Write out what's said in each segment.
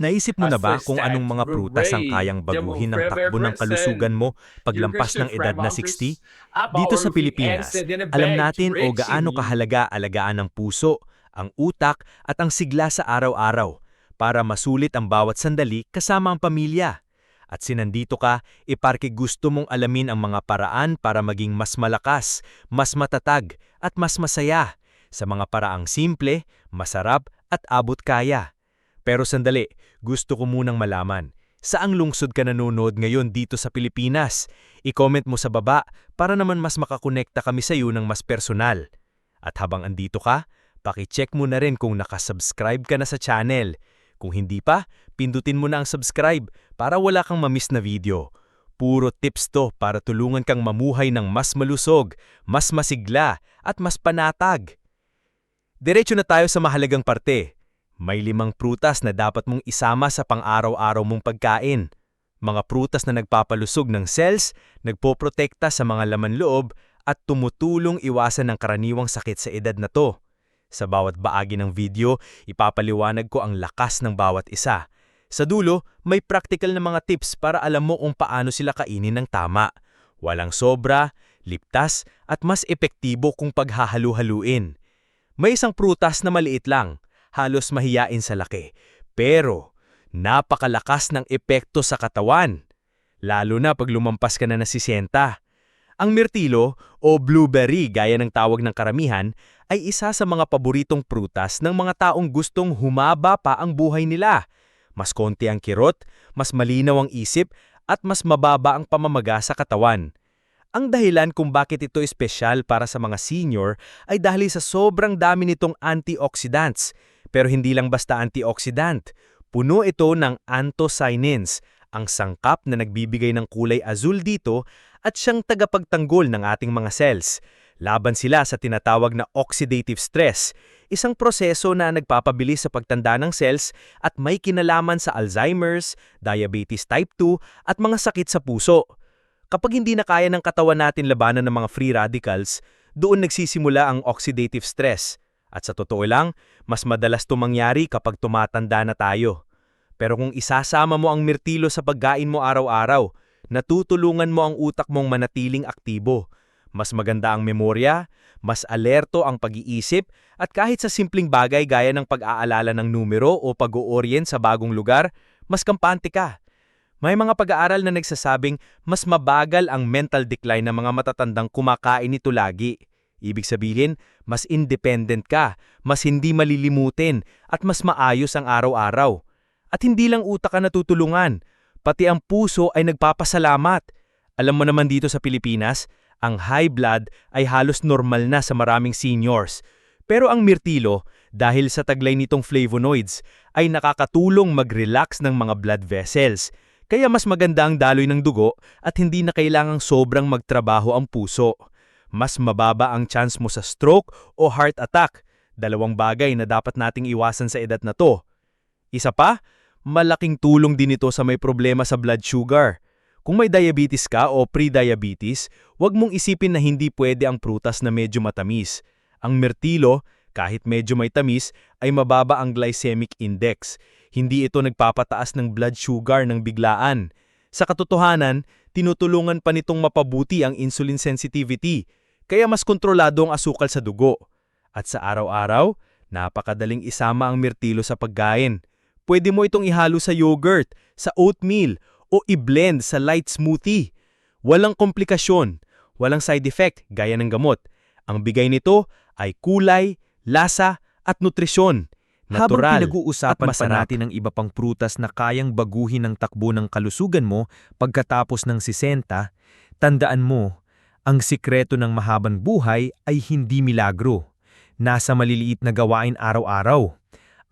Naisip mo na ba kung anong mga prutas ang kayang baguhin ng takbo ng kalusugan mo paglampas ng edad na 60? Dito sa Pilipinas, alam natin o gaano kahalaga alagaan ng puso, ang utak at ang sigla sa araw-araw para masulit ang bawat sandali kasama ang pamilya. At sinandito ka, iparke gusto mong alamin ang mga paraan para maging mas malakas, mas matatag at mas masaya sa mga paraang simple, masarap at abot kaya. Pero sandali, gusto ko munang malaman, saang lungsod ka nanonood ngayon dito sa Pilipinas? I-comment mo sa baba para naman mas makakonekta kami sa iyo ng mas personal. At habang andito ka, paki-check mo na rin kung nakasubscribe ka na sa channel. Kung hindi pa, pindutin mo na ang subscribe para wala kang mamiss na video. Puro tips to para tulungan kang mamuhay ng mas malusog, mas masigla, at mas panatag. Diretso na tayo sa mahalagang parte. May limang prutas na dapat mong isama sa pang-araw-araw mong pagkain. Mga prutas na nagpapalusog ng cells, nagpoprotekta sa mga laman loob, at tumutulong iwasan ng karaniwang sakit sa edad na to. Sa bawat baagi ng video, ipapaliwanag ko ang lakas ng bawat isa. Sa dulo, may practical na mga tips para alam mo kung paano sila kainin ng tama. Walang sobra, ligtas, at mas epektibo kung paghahalu-haluin. May isang prutas na maliit lang, halos mahiyain sa laki. Pero, napakalakas ng epekto sa katawan. Lalo na pag lumampas ka na na 60. Ang mirtilo o blueberry gaya ng tawag ng karamihan ay isa sa mga paboritong prutas ng mga taong gustong humaba pa ang buhay nila. Mas konti ang kirot, mas malinaw ang isip, at mas mababa ang pamamaga sa katawan. Ang dahilan kung bakit ito espesyal para sa mga senior ay dahil sa sobrang dami nitong antioxidants. Pero hindi lang basta antioxidant. Puno ito ng anthocyanins, ang sangkap na nagbibigay ng kulay azul dito at siyang tagapagtanggol ng ating mga cells. Laban sila sa tinatawag na oxidative stress, isang proseso na nagpapabilis sa pagtanda ng cells at may kinalaman sa Alzheimer's, diabetes type 2 at mga sakit sa puso. Kapag hindi na kaya ng katawan natin labanan ng mga free radicals, doon nagsisimula ang oxidative stress. At sa totoo lang, mas madalas ito mangyari kapag tumatanda na tayo. Pero kung isasama mo ang mirtilo sa pagkain mo araw-araw, natutulungan mo ang utak mong manatiling aktibo. Mas maganda ang memorya, mas alerto ang pag-iisip, at kahit sa simpleng bagay gaya ng pag-aalala ng numero o pag-o-orient sa bagong lugar, mas kampante ka. May mga pag-aaral na nagsasabing mas mabagal ang mental decline ng mga matatandang kumakain nito lagi. Ibig sabihin, mas independent ka, mas hindi malilimutin, at mas maayos ang araw-araw. At hindi lang utak ka natutulungan, pati ang puso ay nagpapasalamat. Alam mo naman dito sa Pilipinas, ang high blood ay halos normal na sa maraming seniors. Pero ang mirtilo, dahil sa taglay nitong flavonoids, ay nakakatulong mag-relax ng mga blood vessels. Kaya mas maganda ang daloy ng dugo at hindi na kailangang sobrang magtrabaho ang puso. Mas mababa ang chance mo sa stroke o heart attack, dalawang bagay na dapat nating iwasan sa edad na to. Isa pa, malaking tulong din ito sa may problema sa blood sugar. Kung may diabetes ka o pre-diabetes, huwag mong isipin na hindi pwede ang prutas na medyo matamis. Ang mirtilo, kahit medyo may tamis, ay mababa ang glycemic index. Hindi ito nagpapataas ng blood sugar ng biglaan. Sa katotohanan, tinutulungan pa nitong mapabuti ang insulin sensitivity, kaya mas kontrolado ang asukal sa dugo. At sa araw-araw, napakadaling isama ang mirtilo sa pagkain. Pwede mo itong ihalo sa yogurt, sa oatmeal, o i-blend sa light smoothie. Walang komplikasyon, walang side effect gaya ng gamot. Ang bigay nito ay kulay, lasa at nutrisyon. Habang Natural pinag-uusapan at pa natin ang iba pang prutas na kayang baguhin ang takbo ng kalusugan mo pagkatapos ng 60, tandaan mo, ang sikreto ng mahabang buhay ay hindi milagro. Nasa maliliit na gawain araw-araw.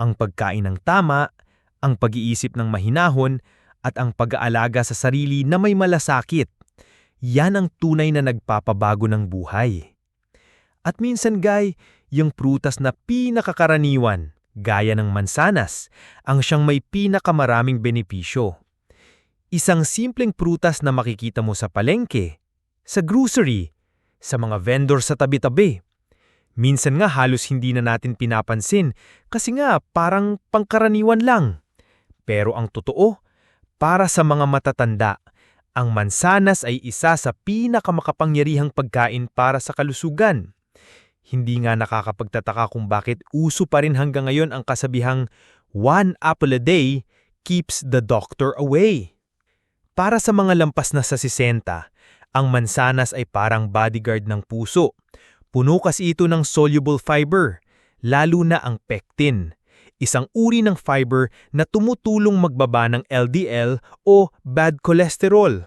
Ang pagkain ng tama, ang pag-iisip ng mahinahon, at ang pag-aalaga sa sarili na may malasakit. Yan ang tunay na nagpapabago ng buhay. At minsan, Guy, yung prutas na pinakakaraniwan, gaya ng mansanas, ang siyang may pinakamaraming benepisyo. Isang simpleng prutas na makikita mo sa palengke, sa grocery, sa mga vendor sa tabi-tabi. Minsan nga halos hindi na natin pinapansin kasi nga parang pangkaraniwan lang. Pero ang totoo, para sa mga matatanda, ang mansanas ay isa sa pinakamakapangyarihang pagkain para sa kalusugan. Hindi nga nakakapagtataka kung bakit uso pa rin hanggang ngayon ang kasabihang one apple a day keeps the doctor away. Para sa mga lampas na sa 60, ang mansanas ay parang bodyguard ng puso. Puno kasi ito ng soluble fiber, lalo na ang pectin, isang uri ng fiber na tumutulong magbaba ng LDL o bad cholesterol.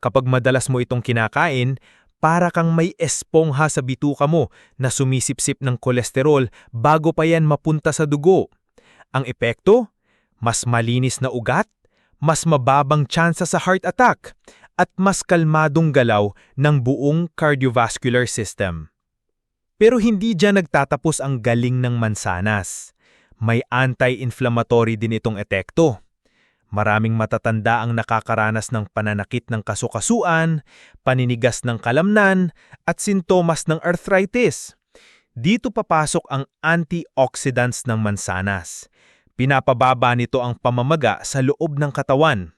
Kapag madalas mo itong kinakain, para kang may espongha sa bituka mo na sumisipsip ng kolesterol bago pa yan mapunta sa dugo. Ang epekto? Mas malinis na ugat, mas mababang tsansa sa heart attack, at mas kalmadong galaw ng buong cardiovascular system. Pero hindi dyan nagtatapos ang galing ng mansanas. May anti-inflammatory din itong epekto. Maraming matatanda ang nakakaranas ng pananakit ng kasukasuan, paninigas ng kalamnan, at sintomas ng arthritis. Dito papasok ang antioxidants ng mansanas. Pinapababa nito ang pamamaga sa loob ng katawan.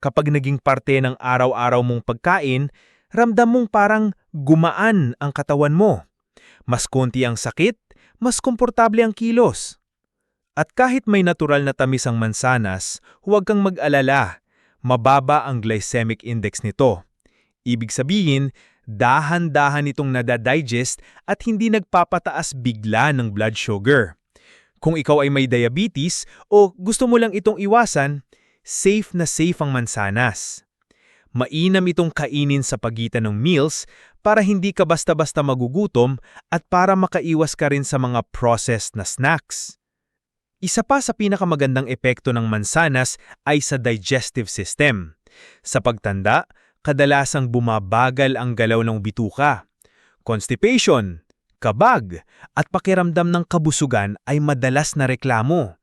Kapag naging parte ng araw-araw mong pagkain, ramdam mong parang gumaan ang katawan mo. Mas konti ang sakit, mas komportable ang kilos. At kahit may natural na tamis ang mansanas, huwag kang mag-alala. Mababa ang glycemic index nito. Ibig sabihin, dahan-dahan itong nadadigest at hindi nagpapataas bigla ng blood sugar. Kung ikaw ay may diabetes o gusto mo lang itong iwasan, safe na safe ang mansanas. Mainam itong kainin sa pagitan ng meals para hindi ka basta-basta magugutom at para makaiwas ka rin sa mga processed na snacks. Isa pa sa pinakamagandang epekto ng mansanas ay sa digestive system. Sa pagtanda, kadalasang bumabagal ang galaw ng bituka. Constipation, kabag, at pakiramdam ng kabusugan ay madalas na reklamo.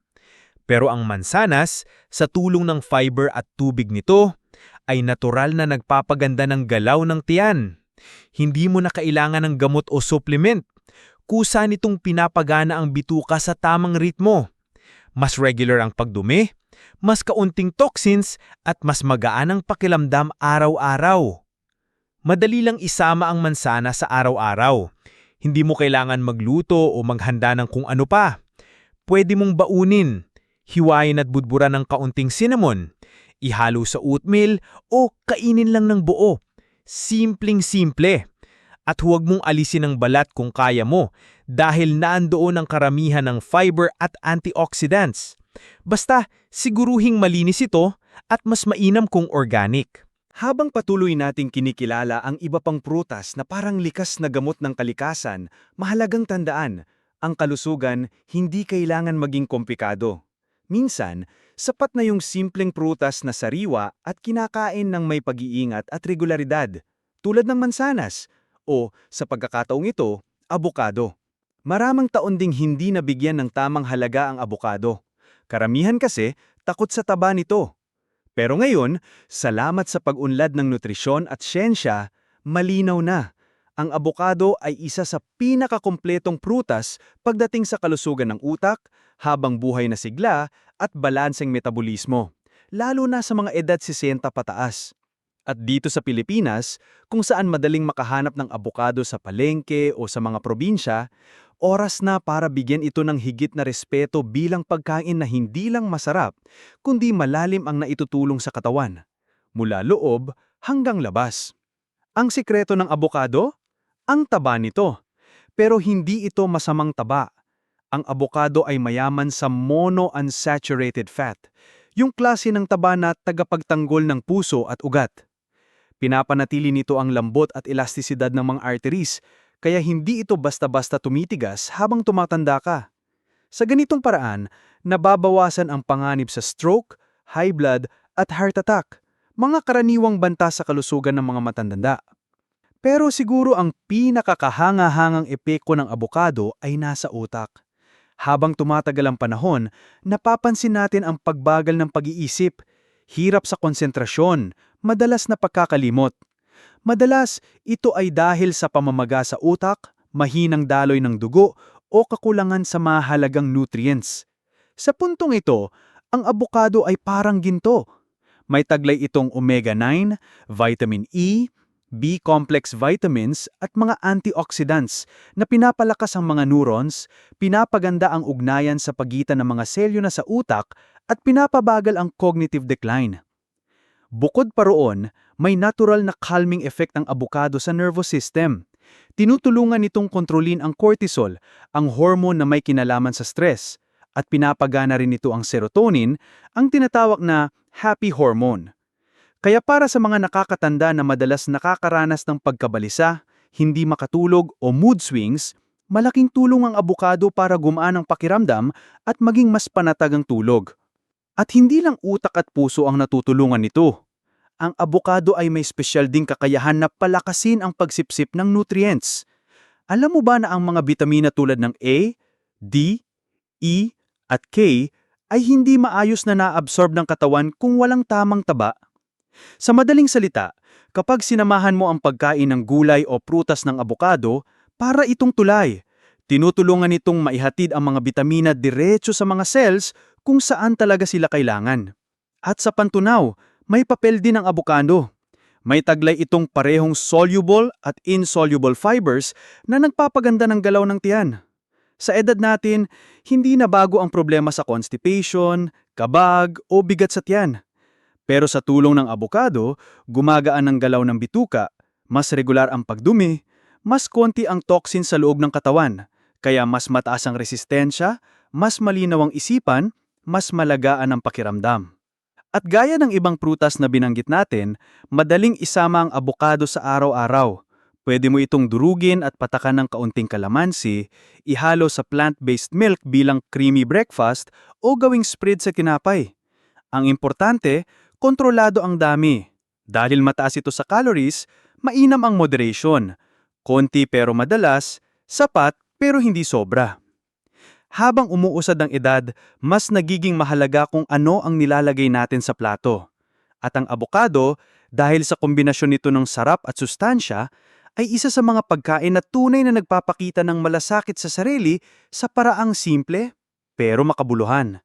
Pero ang mansanas, sa tulong ng fiber at tubig nito, ay natural na nagpapaganda ng galaw ng tiyan. Hindi mo na kailangan ng gamot o supplement. Kusa nitong pinapagana ang bituka sa tamang ritmo. Mas regular ang pagdumi, mas kaunting toxins at mas magaan ang pakilamdam araw-araw. Madali lang isama ang mansana sa araw-araw. Hindi mo kailangan magluto o maghanda ng kung ano pa. Pwede mong baunin, hiwain at budburan ng kaunting cinnamon, ihalo sa oatmeal o kainin lang ng buo. Simpleng-simple. At huwag mong alisin ang balat kung kaya mo dahil naandoon ang karamihan ng fiber at antioxidants. Basta siguruhing malinis ito at mas mainam kung organic. Habang patuloy nating kinikilala ang iba pang prutas na parang likas na gamot ng kalikasan, mahalagang tandaan, ang kalusugan hindi kailangan maging komplikado. Minsan, sapat na yung simpleng prutas na sariwa at kinakain ng may pag-iingat at regularidad, tulad ng mansanas, o sa pagkakataong ito, abukado. Maramang taon ding hindi nabigyan ng tamang halaga ang abukado. Karamihan kasi takot sa taba nito. Pero ngayon, salamat sa pag-unlad ng nutrisyon at siyensya, malinaw na. Ang abokado ay isa sa pinakakompletong prutas pagdating sa kalusugan ng utak, habang buhay na sigla at balanseng metabolismo, lalo na sa mga edad 60 pataas. At dito sa Pilipinas, kung saan madaling makahanap ng abokado sa palengke o sa mga probinsya, oras na para bigyan ito ng higit na respeto bilang pagkain na hindi lang masarap, kundi malalim ang naitutulong sa katawan, mula loob hanggang labas. Ang sikreto ng abokado? Ang taba nito. Pero hindi ito masamang taba. Ang abokado ay mayaman sa monounsaturated fat, yung klase ng taba na tagapagtanggol ng puso at ugat. Pinapanatili nito ang lambot at elastisidad ng mga arteries, kaya hindi ito basta-basta tumitigas habang tumatanda ka. Sa ganitong paraan, nababawasan ang panganib sa stroke, high blood at heart attack, mga karaniwang banta sa kalusugan ng mga matandanda. Pero siguro ang pinakakahanga-hangang epekto ng abokado ay nasa utak. Habang tumatagal ang panahon, napapansin natin ang pagbagal ng pag-iisip, hirap sa konsentrasyon, madalas na pagkakalimot. Madalas, ito ay dahil sa pamamaga sa utak, mahinang daloy ng dugo, o kakulangan sa mahalagang nutrients. Sa puntong ito, Ang abukado ay parang ginto. May taglay itong omega-9, vitamin E, B-complex vitamins at mga antioxidants na pinapalakas ang mga neurons, pinapaganda ang ugnayan sa pagitan ng mga selyo na sa utak at pinapabagal ang cognitive decline. Bukod pa roon, may natural na calming effect ang abukado sa nervous system. Tinutulungan nitong kontrolin ang cortisol, ang hormone na may kinalaman sa stress, at pinapagana rin nito ang serotonin, ang tinatawag na happy hormone. Kaya para sa mga nakakatanda na madalas nakakaranas ng pagkabalisa, hindi makatulog o mood swings, malaking tulong ang abukado para gumaan ang pakiramdam at maging mas panatag ang tulog. At hindi lang utak at puso ang natutulungan nito. Ang abukado ay may espesyal ding kakayahan na palakasin ang pagsipsip ng nutrients. Alam mo ba na ang mga bitamina tulad ng A, D, E, at K ay hindi maayos na naabsorb ng katawan kung walang tamang taba? Sa madaling salita, kapag sinamahan mo ang pagkain ng gulay o prutas ng abukado, para itong tulay. Tinutulungan itong maihatid ang mga bitamina diretso sa mga cells kung saan talaga sila kailangan. At sa pantunaw, may papel din ang abukado. May taglay itong parehong soluble at insoluble fibers na nagpapaganda ng galaw ng tiyan. Sa edad natin, hindi na bago ang problema sa constipation, kabag o bigat sa tiyan. Pero sa tulong ng abukado, gumagaan ang galaw ng bituka, mas regular ang pagdumi, mas konti ang toxin sa loob ng katawan, kaya mas mataas ang resistensya, mas malinaw ang isipan, mas malagaan ang pakiramdam. At gaya ng ibang prutas na binanggit natin, madaling isama ang abukado sa araw-araw. Pwede mo itong durugin at patakan ng kaunting kalamansi, ihalo sa plant-based milk bilang creamy breakfast o gawing spread sa kinapay. Ang importante, kontrolado ang dami. Dahil mataas ito sa calories, mainam ang moderation. Konti pero madalas, sapat pero hindi sobra. Habang umuusad ang edad, mas nagiging mahalaga kung ano ang nilalagay natin sa plato. At ang abokado, dahil sa kombinasyon nito ng sarap at sustansya, ay isa sa mga pagkain na tunay na nagpapakita ng malasakit sa sarili sa paraang simple pero makabuluhan.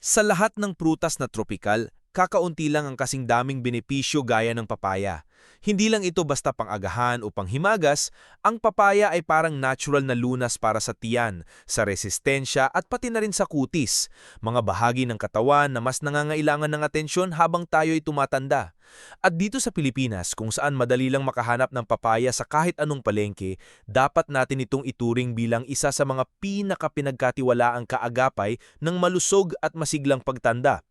Sa lahat ng prutas na tropikal, kakaunti lang ang kasing daming benepisyo gaya ng papaya. Hindi lang ito basta pang-agahan o panghimagas, ang papaya ay parang natural na lunas para sa tiyan, sa resistensya at pati na rin sa kutis, mga bahagi ng katawan na mas nangangailangan ng atensyon habang tayo'y tumatanda. At dito sa Pilipinas, kung saan madali lang makahanap ng papaya sa kahit anong palengke, dapat natin itong ituring bilang isa sa mga pinakapinagkatiwalaang kaagapay ng malusog at masiglang pagtanda.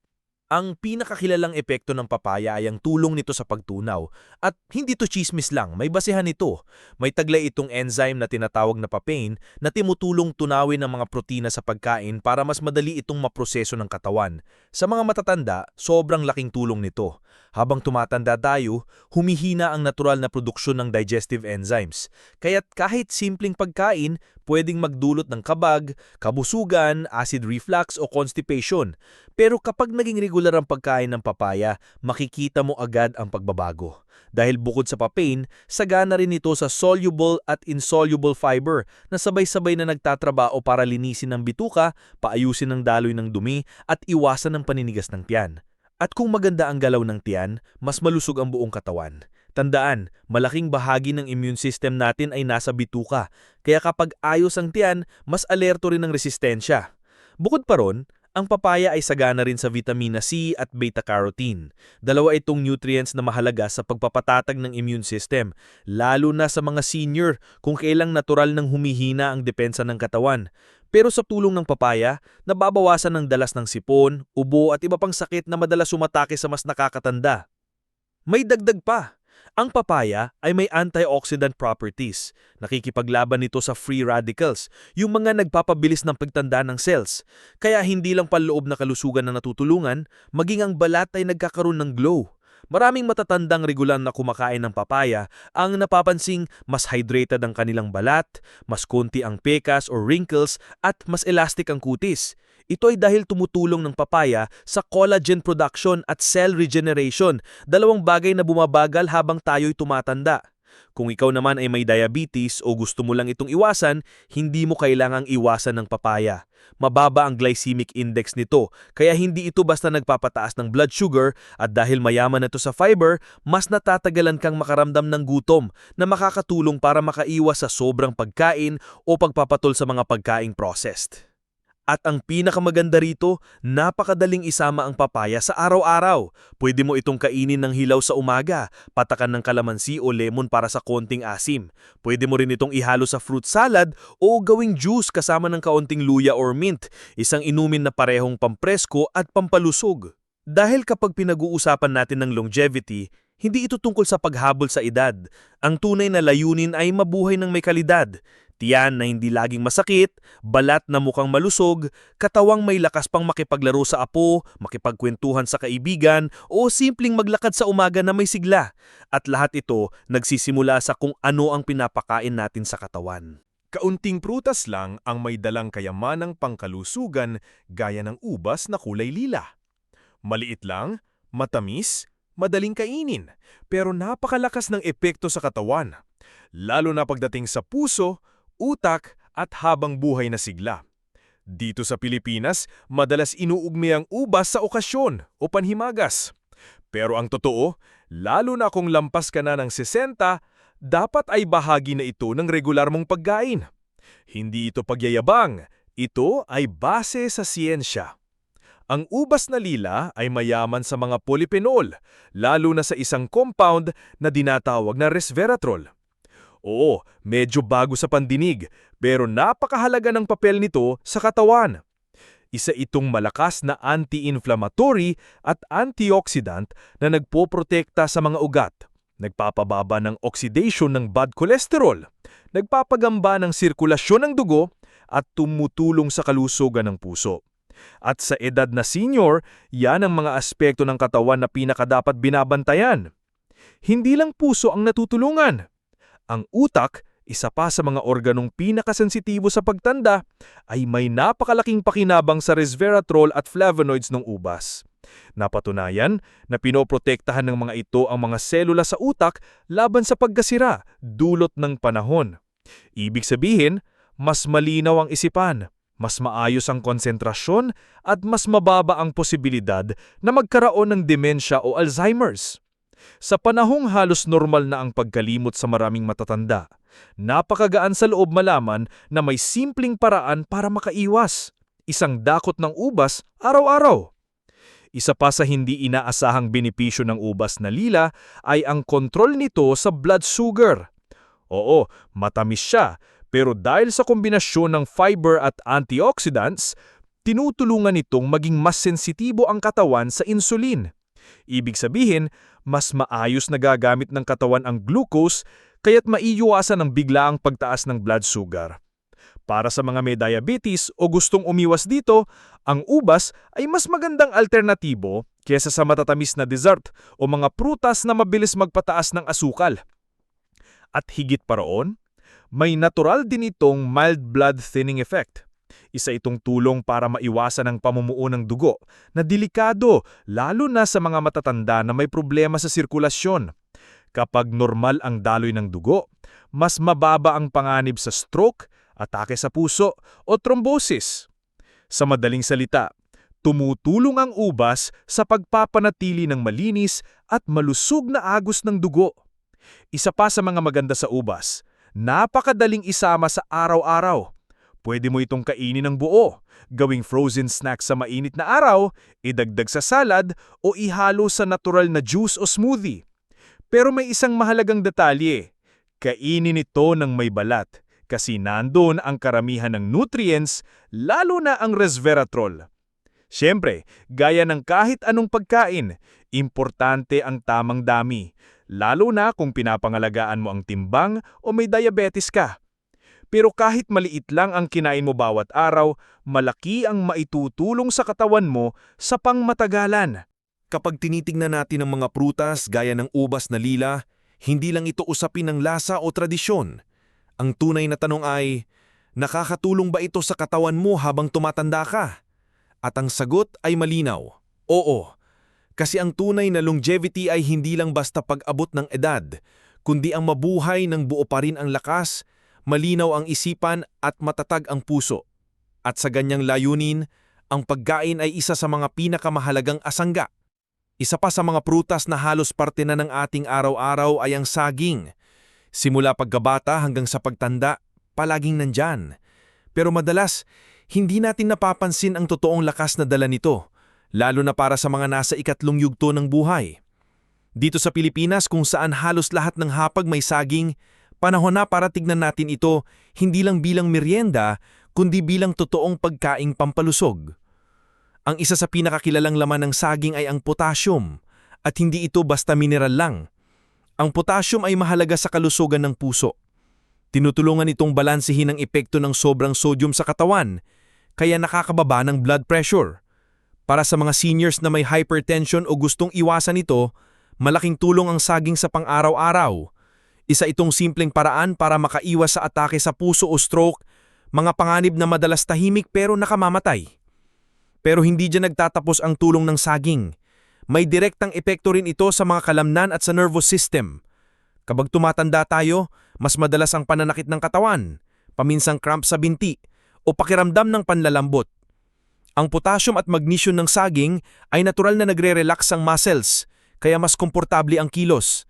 Ang pinakakilalang epekto ng papaya ay ang tulong nito sa pagtunaw. At hindi to chismis lang, may basehan nito. May taglay itong enzyme na tinatawag na papain na timutulong tunawin ang mga protina sa pagkain para mas madali itong maproseso ng katawan. Sa mga matatanda, sobrang laking tulong nito. Habang tumatanda tayo, humihina ang natural na produksyon ng digestive enzymes. Kaya't kahit simpleng pagkain, pwedeng magdulot ng kabag, kabusugan, acid reflux o constipation. Pero kapag naging regular ang pagkain ng papaya, makikita mo agad ang pagbabago. Dahil bukod sa papain, sagana rin ito sa soluble at insoluble fiber na sabay-sabay na nagtatrabaho para linisin ang bituka, paayusin ang daloy ng dumi at iwasan ang paninigas ng tiyan. At kung maganda ang galaw ng tiyan, mas malusog ang buong katawan. Tandaan, malaking bahagi ng immune system natin ay nasa bituka, kaya kapag ayos ang tiyan, mas alerto rin ang resistensya. Bukod pa ron, ang papaya ay sagana rin sa vitamina C at beta-carotene. Dalawa itong nutrients na mahalaga sa pagpapatatag ng immune system, lalo na sa mga senior kung kailang natural nang humihina ang depensa ng katawan. Pero sa tulong ng papaya, nababawasan ng dalas ng sipon, ubo at iba pang sakit na madalas sumatake sa mas nakakatanda. May dagdag pa. Ang papaya ay may antioxidant properties. Nakikipaglaban nito sa free radicals, yung mga nagpapabilis ng pagtanda ng cells. Kaya hindi lang panloob na kalusugan na natutulungan, maging ang balat ay nagkakaroon ng glow. Maraming matatandang regular na kumakain ng papaya ang napapansing mas hydrated ang kanilang balat, mas konti ang pekas or wrinkles at mas elastic ang kutis. Ito ay dahil tumutulong ng papaya sa collagen production at cell regeneration, dalawang bagay na bumabagal habang tayo'y tumatanda. Kung ikaw naman ay may diabetes o gusto mo lang itong iwasan, hindi mo kailangang iwasan ng papaya. Mababa ang glycemic index nito, kaya hindi ito basta nagpapataas ng blood sugar at dahil mayaman ito sa fiber, mas natatagalan kang makaramdam ng gutom na makakatulong para makaiwas sa sobrang pagkain o pagpapatol sa mga pagkaing processed. At ang pinakamaganda rito, napakadaling isama ang papaya sa araw-araw. Pwede mo itong kainin ng hilaw sa umaga, patakan ng kalamansi o lemon para sa konting asim. Pwede mo rin itong ihalo sa fruit salad o gawing juice kasama ng kaunting luya or mint, isang inumin na parehong pampresko at pampalusog. Dahil kapag pinag-uusapan natin ng longevity, hindi ito tungkol sa paghabol sa edad. Ang tunay na layunin ay mabuhay ng may kalidad. Tiyan na hindi laging masakit, balat na mukhang malusog, katawang may lakas pang makipaglaro sa apo, makipagkwentuhan sa kaibigan, o simpleng maglakad sa umaga na may sigla. At lahat ito nagsisimula sa kung ano ang pinapakain natin sa katawan. Kaunting prutas lang ang may dalang kayamanang pangkalusugan gaya ng ubas na kulay lila. Maliit lang, matamis, madaling kainin, pero napakalakas ng epekto sa katawan, lalo na pagdating sa puso, utak at habang buhay na sigla. Dito sa Pilipinas, madalas inuugmi ang ubas sa okasyon o panhimagas. Pero ang totoo, lalo na kung lampas ka na ng 60, dapat ay bahagi na ito ng regular mong pagkain. Hindi ito pagyayabang, ito ay base sa siyensya. Ang ubas na lila ay mayaman sa mga polyphenol, lalo na sa isang compound na dinatawag na resveratrol. Oo, medyo bago sa pandinig, pero napakahalaga ng papel nito sa katawan. Isa itong malakas na anti-inflammatory at antioxidant na nagpoprotekta sa mga ugat, nagpapababa ng oxidation ng bad cholesterol, nagpapagamba ng sirkulasyon ng dugo at tumutulong sa kalusugan ng puso. At sa edad na senior, yan ang mga aspekto ng katawan na pinakadapat binabantayan. Hindi lang puso ang natutulungan. Ang utak, isa pa sa mga organong pinakasensitibo sa pagtanda, ay may napakalaking pakinabang sa resveratrol at flavonoids ng ubas. Napatunayan na pinoprotektahan ng mga ito ang mga selula sa utak laban sa pagkasira dulot ng panahon. Ibig sabihin, mas malinaw ang isipan, mas maayos ang konsentrasyon at mas mababa ang posibilidad na magkaroon ng demensya o Alzheimer's. Sa panahong halos normal na ang pagkalimot sa maraming matatanda, napakagaan sa loob malaman na may simpleng paraan para makaiwas. Isang dakot ng ubas araw-araw. Isa pa sa hindi inaasahang benepisyo ng ubas na lila ay ang kontrol nito sa blood sugar. Oo, matamis siya, pero dahil sa kombinasyon ng fiber at antioxidants, tinutulungan nitong maging mas sensitibo ang katawan sa insulin. Ibig sabihin, mas maayos na gagamit ng katawan ang glucose kaya't maiiwasan ang biglaang pagtaas ng blood sugar. Para sa mga may diabetes o gustong umiwas dito, ang ubas ay mas magandang alternatibo kesa sa matatamis na dessert o mga prutas na mabilis magpataas ng asukal. At higit pa roon, may natural din itong mild blood thinning effect. Isa itong tulong para maiwasan ang pamumuo ng dugo na delikado lalo na sa mga matatanda na may problema sa sirkulasyon. Kapag normal ang daloy ng dugo, mas mababa ang panganib sa stroke, atake sa puso o thrombosis. Sa madaling salita, tumutulong ang ubas sa pagpapanatili ng malinis at malusog na agos ng dugo. Isa pa sa mga maganda sa ubas, napakadaling isama sa araw-araw. Pwede mo itong kainin ng buo, gawing frozen snack sa mainit na araw, idagdag sa salad o ihalo sa natural na juice o smoothie. Pero may isang mahalagang detalye. Kainin ito ng may balat kasi nandoon ang karamihan ng nutrients, lalo na ang resveratrol. Siyempre, gaya ng kahit anong pagkain, importante ang tamang dami, lalo na kung pinapangalagaan mo ang timbang o may diabetes ka. Pero kahit maliit lang ang kinain mo bawat araw, malaki ang maitutulong sa katawan mo sa pangmatagalan. Kapag tinitingnan natin ang mga prutas gaya ng ubas na lila, hindi lang ito usapin ng lasa o tradisyon. Ang tunay na tanong ay, nakakatulong ba ito sa katawan mo habang tumatanda ka? At ang sagot ay malinaw, oo. Kasi ang tunay na longevity ay hindi lang basta pag-abot ng edad, kundi ang mabuhay ng buo pa rin ang lakas, malinaw ang isipan at matatag ang puso. At sa ganyang layunin, ang pagkain ay isa sa mga pinakamahalagang asangga. Isa pa sa mga prutas na halos parte na ng ating araw-araw ay ang saging. Simula pagkabata hanggang sa pagtanda, palaging nandyan. Pero madalas, hindi natin napapansin ang totoong lakas na dala nito, lalo na para sa mga nasa ikatlong yugto ng buhay. Dito sa Pilipinas kung saan halos lahat ng hapag may saging, panahon na para tignan natin ito hindi lang bilang merienda, kundi bilang totoong pagkaing pampalusog. Ang isa sa pinakakilalang laman ng saging ay ang potassium, at hindi ito basta mineral lang. Ang potassium ay mahalaga sa kalusugan ng puso. Tinutulungan itong balansehin ang epekto ng sobrang sodium sa katawan, kaya nakakababa ng blood pressure. Para sa mga seniors na may hypertension o gustong iwasan ito, malaking tulong ang saging sa pang-araw-araw. Isa itong simpleng paraan para makaiwas sa atake sa puso o stroke, mga panganib na madalas tahimik pero nakamamatay. Pero hindi dyan nagtatapos ang tulong ng saging. May direktang epekto rin ito sa mga kalamnan at sa nervous system. Kapag tumatanda tayo, mas madalas ang pananakit ng katawan, paminsang cramp sa binti, o pakiramdam ng panlalambot. Ang potassium at magnesium ng saging ay natural na nagre-relax ang muscles, kaya mas komportable ang kilos.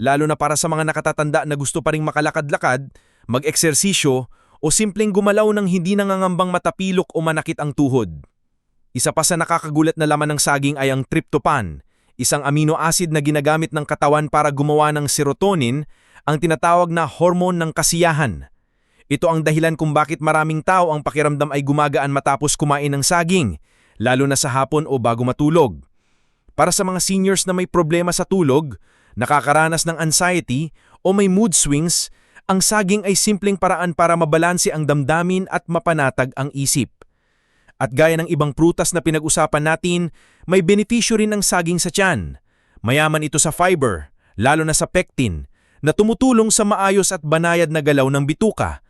Lalo na para sa mga nakatatanda na gusto pa ring makalakad-lakad, mag-eksersisyo, o simpleng gumalaw ng hindi nangangambang matapilok o manakit ang tuhod. Isa pa sa nakakagulat na laman ng saging ay ang tryptophan, isang amino acid na ginagamit ng katawan para gumawa ng serotonin, ang tinatawag na hormone ng kasiyahan. Ito ang dahilan kung bakit maraming tao ang pakiramdam ay gumagaan matapos kumain ng saging, lalo na sa hapon o bago matulog. Para sa mga seniors na may problema sa tulog, nakakaranas ng anxiety o may mood swings, ang saging ay simpleng paraan para mabalanse ang damdamin at mapanatag ang isip. At gaya ng ibang prutas na pinag-usapan natin, may benepisyo rin ang saging sa tiyan. Mayaman ito sa fiber, lalo na sa pectin, na tumutulong sa maayos at banayad na galaw ng bituka.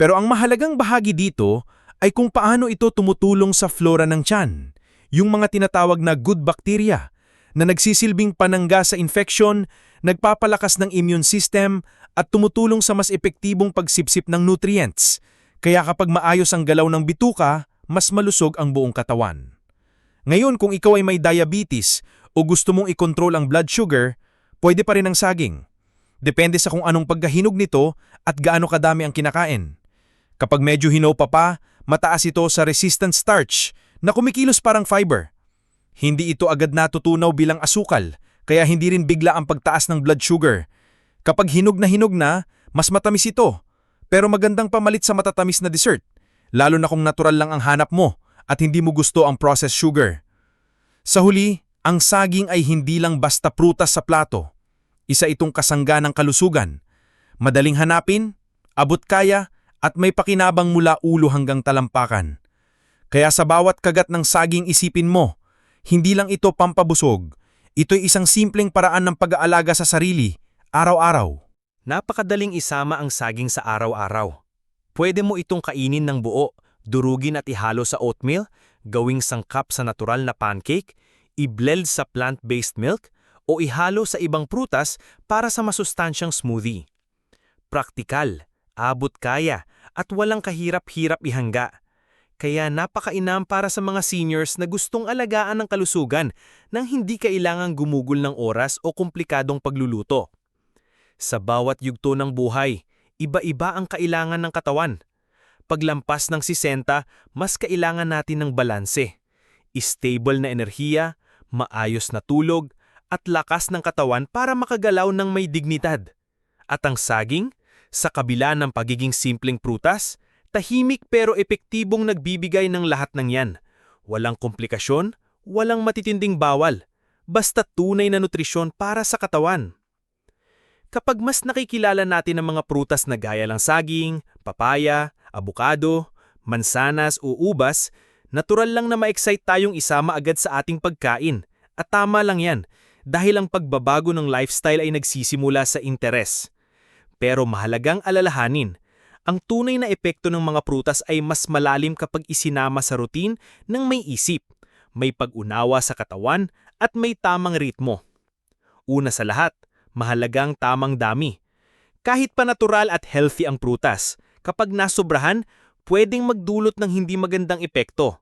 Pero ang mahalagang bahagi dito ay kung paano ito tumutulong sa flora ng tiyan, yung mga tinatawag na good bacteria, na nagsisilbing panangga sa infection, nagpapalakas ng immune system, at tumutulong sa mas epektibong pagsipsip ng nutrients. Kaya kapag maayos ang galaw ng bituka, mas malusog ang buong katawan. Ngayon kung ikaw ay may diabetes o gusto mong ikontrol ang blood sugar, pwede pa rin ang saging. Depende sa kung anong pagkahinog nito at gaano kadami ang kinakain. Kapag medyo hinog pa pa, mataas ito sa resistant starch na kumikilos parang fiber. Hindi ito agad natutunaw bilang asukal, kaya hindi rin bigla ang pagtaas ng blood sugar. Kapag hinog na hinog na, mas matamis ito, pero magandang pamalit sa matatamis na dessert lalo na kung natural lang ang hanap mo at hindi mo gusto ang processed sugar. Sa huli, ang saging ay hindi lang basta prutas sa plato. Isa itong kasangga ng kalusugan. Madaling hanapin, abot kaya, at may pakinabang mula ulo hanggang talampakan. Kaya sa bawat kagat ng saging isipin mo, hindi lang ito pampabusog, ito'y isang simpleng paraan ng pag-aalaga sa sarili, araw-araw. Napakadaling isama ang saging sa araw-araw. Pwede mo itong kainin ng buo, durugin at ihalo sa oatmeal, gawing sangkap sa natural na pancake, i-blend sa plant-based milk, o ihalo sa ibang prutas para sa masustansyang smoothie. Praktikal, abot kaya, at walang kahirap-hirap ihangga. Kaya napakainam para sa mga seniors na gustong alagaan ng kalusugan nang hindi kailangang gumugol ng oras o komplikadong pagluluto. Sa bawat yugto ng buhay, iba-iba ang kailangan ng katawan. Paglampas ng 60, mas kailangan natin ng balanse. Stable na enerhiya, maayos na tulog, at lakas ng katawan para makagalaw ng may dignidad. At ang saging, sa kabila ng pagiging simpleng prutas, tahimik pero epektibong nagbibigay ng lahat ng yan. Walang komplikasyon, walang matitinding bawal, basta tunay na nutrisyon para sa katawan. Kapag mas nakikilala natin ang mga prutas na gaya ng saging, papaya, abukado, mansanas o ubas, natural lang na ma-excite tayong isama agad sa ating pagkain. At tama lang yan, dahil ang pagbabago ng lifestyle ay nagsisimula sa interes. Pero mahalagang alalahanin, ang tunay na epekto ng mga prutas ay mas malalim kapag isinama sa routine ng may isip, may pag-unawa sa katawan at may tamang ritmo. Una sa lahat, Mahalagang tamang dami. Kahit pa natural at healthy ang prutas, kapag nasobrahan, pwedeng magdulot ng hindi magandang epekto.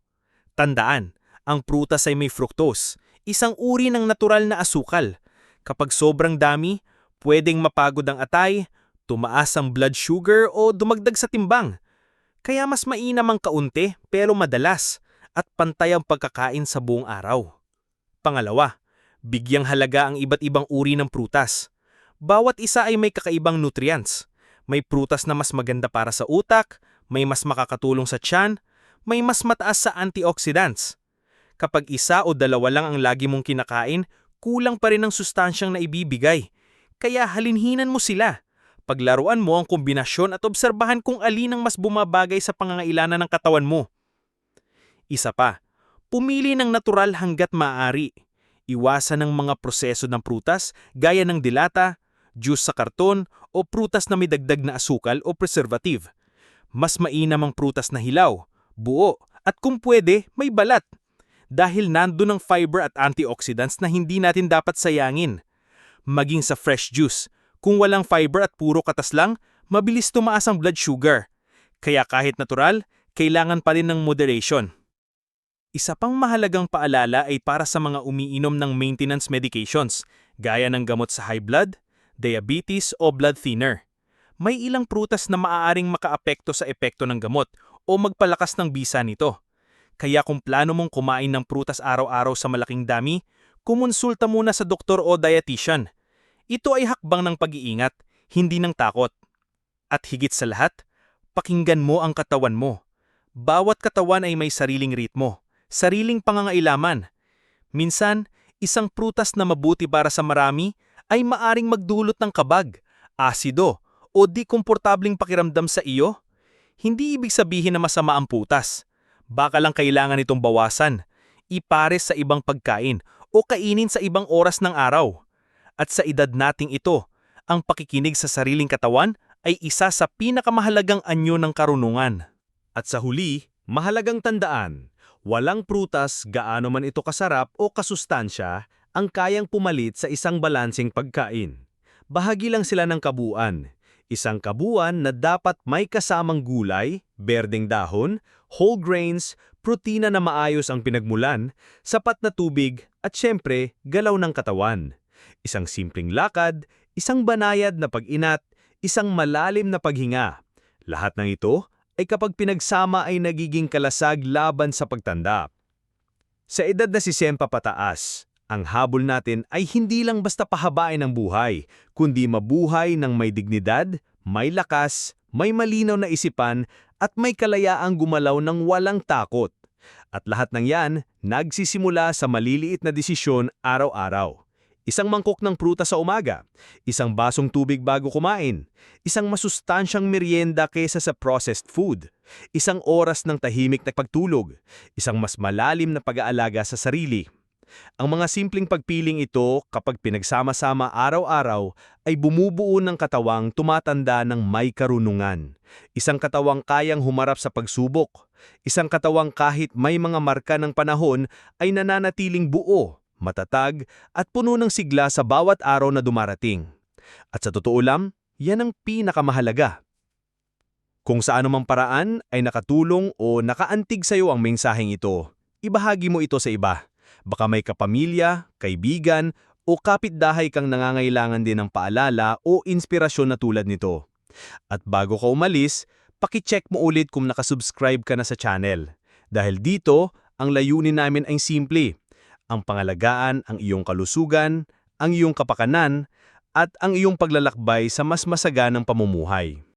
Tandaan, ang prutas ay may fructose, isang uri ng natural na asukal. Kapag sobrang dami, pwedeng mapagod ang atay, tumaas ang blood sugar o dumagdag sa timbang. Kaya mas mainam ang kaunti pero madalas at pantay ang pagkakain sa buong araw. Pangalawa, bigyang halaga ang iba't ibang uri ng prutas. Bawat isa ay may kakaibang nutrients. May prutas na mas maganda para sa utak, may mas makakatulong sa tiyan, may mas mataas sa antioxidants. Kapag isa o dalawa lang ang lagi mong kinakain, kulang pa rin ang sustansyang naibibigay. Kaya halinhinan mo sila. Paglaruan mo ang kombinasyon at obserbahan kung alin ang mas bumabagay sa pangangailangan ng katawan mo. Isa pa, pumili ng natural hanggat maaari. Iwasan ang mga proseso ng prutas gaya ng dilata, juice sa karton o prutas na may dagdag na asukal o preservative. Mas mainam ang prutas na hilaw, buo at kung pwede may balat. Dahil nandun ang fiber at antioxidants na hindi natin dapat sayangin. Maging sa fresh juice, kung walang fiber at puro katas lang, mabilis tumaas ang blood sugar. Kaya kahit natural, kailangan pa rin ng moderation. Isa pang mahalagang paalala ay para sa mga umiinom ng maintenance medications, gaya ng gamot sa high blood, diabetes o blood thinner. May ilang prutas na maaaring makaapekto sa epekto ng gamot o magpalakas ng bisa nito. Kaya kung plano mong kumain ng prutas araw-araw sa malaking dami, kumonsulta muna sa doktor o dietitian. Ito ay hakbang ng pag-iingat, hindi ng takot. At higit sa lahat, pakinggan mo ang katawan mo. Bawat katawan ay may sariling ritmo, sariling pangangailaman. Minsan, isang prutas na mabuti para sa marami ay maaring magdulot ng kabag, asido, o di komportabling pakiramdam sa iyo. Hindi ibig sabihin na masama ang putas. Baka lang kailangan itong bawasan, ipares sa ibang pagkain o kainin sa ibang oras ng araw. At sa edad nating ito, ang pakikinig sa sariling katawan ay isa sa pinakamahalagang anyo ng karunungan. At sa huli, mahalagang tandaan, walang prutas gaano man ito kasarap o kasustansya ang kayang pumalit sa isang balansing pagkain. Bahagi lang sila ng kabuuan. Isang kabuuan na dapat may kasamang gulay, berdeng dahon, whole grains, protina na maayos ang pinagmulan, sapat na tubig at syempre galaw ng katawan. Isang simpleng lakad, isang banayad na pag-inat, isang malalim na paghinga. Lahat ng ito ay kapag pinagsama ay nagiging kalasag laban sa pagtanda. Sa edad na si Sempa pataas, ang habol natin ay hindi lang basta pahabain ang buhay, kundi mabuhay ng may dignidad, may lakas, may malinaw na isipan at may kalayaang gumalaw ng walang takot. At lahat ng yan, nagsisimula sa maliliit na desisyon araw-araw. Isang mangkok ng pruta sa umaga, isang basong tubig bago kumain, isang masustansyang merienda kaysa sa processed food, isang oras ng tahimik na pagtulog, isang mas malalim na pag-aalaga sa sarili. Ang mga simpleng pagpiling ito kapag pinagsama-sama araw-araw ay bumubuo ng katawang tumatanda ng may karunungan. Isang katawang kayang humarap sa pagsubok. Isang katawang kahit may mga marka ng panahon ay nananatiling buo, matatag at puno ng sigla sa bawat araw na dumarating. At sa totoo lang, yan ang pinakamahalaga. Kung sa anumang paraan ay nakatulong o nakaantig sa iyo ang mensaheng ito, ibahagi mo ito sa iba. Baka may kapamilya, kaibigan, o kapitdahay kang nangangailangan din ng paalala o inspirasyon na tulad nito. At bago ka umalis, pakicheck mo ulit kung nakasubscribe ka na sa channel. Dahil dito, ang layunin namin ay simple. Ang pangalagaan ang iyong kalusugan, ang iyong kapakanan, at ang iyong paglalakbay sa mas masaganang pamumuhay.